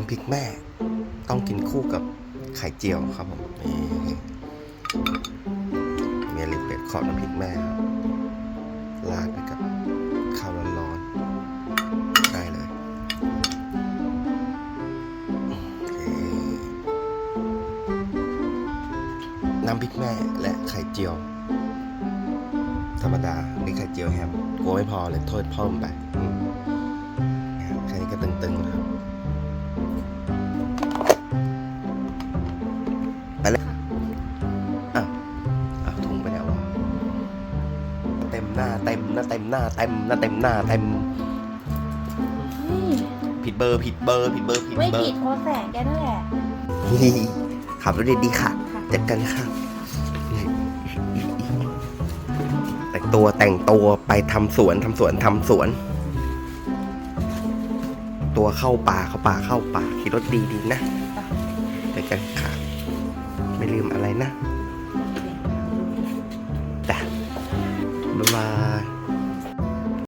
น้ำพริกแม่ ต้องกินคู่กับไข่เจียวครับผมนี่เมียลิเป็ดขอบน้ำพริกแม่ครับราดไปกับข้าวร้อนๆได้เลยน้ำพริกแม่และไข่เจียว ธรรมดานี่ไข่เจียวแฮมกลัวไม่พอเลยโทษเพิ่มไป หน้าเต็มหน้าเต็มหน้าเต็มหน้าเต็มหน้าเต็มนี่ผิดเบอร์ผิดเบอร์ผิดเบอร์ผิดไม่เบอผิดร์โทรแสงแกนั่นแหละนี่ขับรถดีๆค่ะค่ะจัดกันค่ะแต่งตัวแต่งตัวไปทำสวนทำสวนทำสวน ตัวเข้าป่าเข้าป่าเข้าป่าขี่รถดีดีๆนะจัดกันค่ะ ไม่ลืมอะไรนะจ้ะ บ๊ายบาย